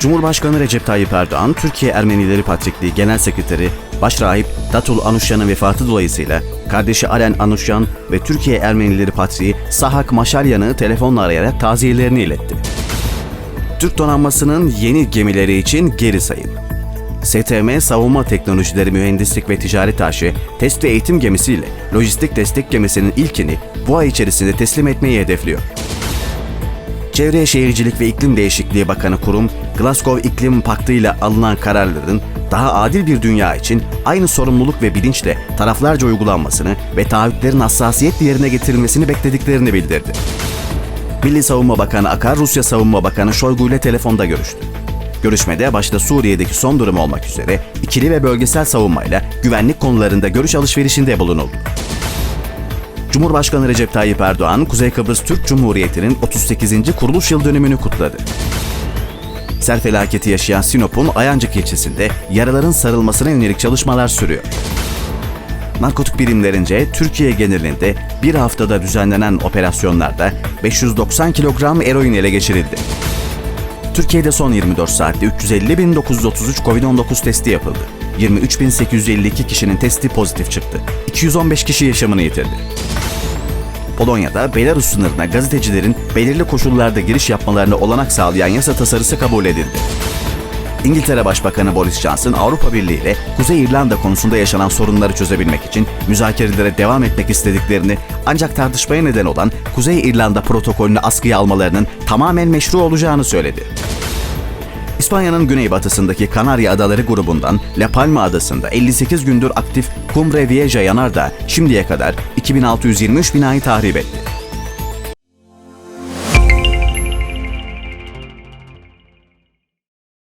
Cumhurbaşkanı Recep Tayyip Erdoğan, Türkiye Ermenileri Patrikliği Genel Sekreteri Başrahip Datul Anuşyan'ın vefatı dolayısıyla kardeşi Alen Anuşyan ve Türkiye Ermenileri Patriği Sahak Maşalyan'ı telefonla arayarak taziyelerini iletti. Türk donanmasının yeni gemileri için geri sayım. STM Savunma Teknolojileri Mühendislik ve Ticaret AŞ, test ve eğitim gemisiyle lojistik destek gemisinin ilkini bu ay içerisinde teslim etmeyi hedefliyor. Çevre Şehircilik ve İklim Değişikliği Bakanı Kurum, Glasgow İklim Paktı ile alınan kararların daha adil bir dünya için aynı sorumluluk ve bilinçle taraflarca uygulanmasını ve taahhütlerin hassasiyetle yerine getirilmesini beklediklerini bildirdi. Milli Savunma Bakanı Akar, Rusya Savunma Bakanı Şoygu ile telefonda görüştü. Görüşmede başta Suriye'deki son durum olmak üzere ikili ve bölgesel savunmayla güvenlik konularında görüş alışverişinde bulunuldu. Cumhurbaşkanı Recep Tayyip Erdoğan, Kuzey Kıbrıs Türk Cumhuriyeti'nin 38. kuruluş yıl dönümünü kutladı. Sel felaketi yaşayan Sinop'un Ayancık ilçesinde yaraların sarılmasına yönelik çalışmalar sürüyor. Narkotik birimlerince Türkiye genelinde bir haftada düzenlenen operasyonlarda 590 kilogram eroin ele geçirildi. Türkiye'de son 24 saatte 350.933 COVID-19 testi yapıldı. 23.852 kişinin testi pozitif çıktı. 215 kişi yaşamını yitirdi. Polonya'da Belarus sınırına gazetecilerin belirli koşullarda giriş yapmalarına olanak sağlayan yasa tasarısı kabul edildi. İngiltere Başbakanı Boris Johnson Avrupa Birliği ile Kuzey İrlanda konusunda yaşanan sorunları çözebilmek için müzakerelere devam etmek istediklerini ancak tartışmaya neden olan Kuzey İrlanda protokolünü askıya almalarının tamamen meşru olacağını söyledi. İspanya'nın güneybatısındaki Kanarya Adaları grubundan La Palma adasında 58 gündür aktif Cumbre Vieja yanardağ şimdiye kadar 2623 binayı tahrip etti.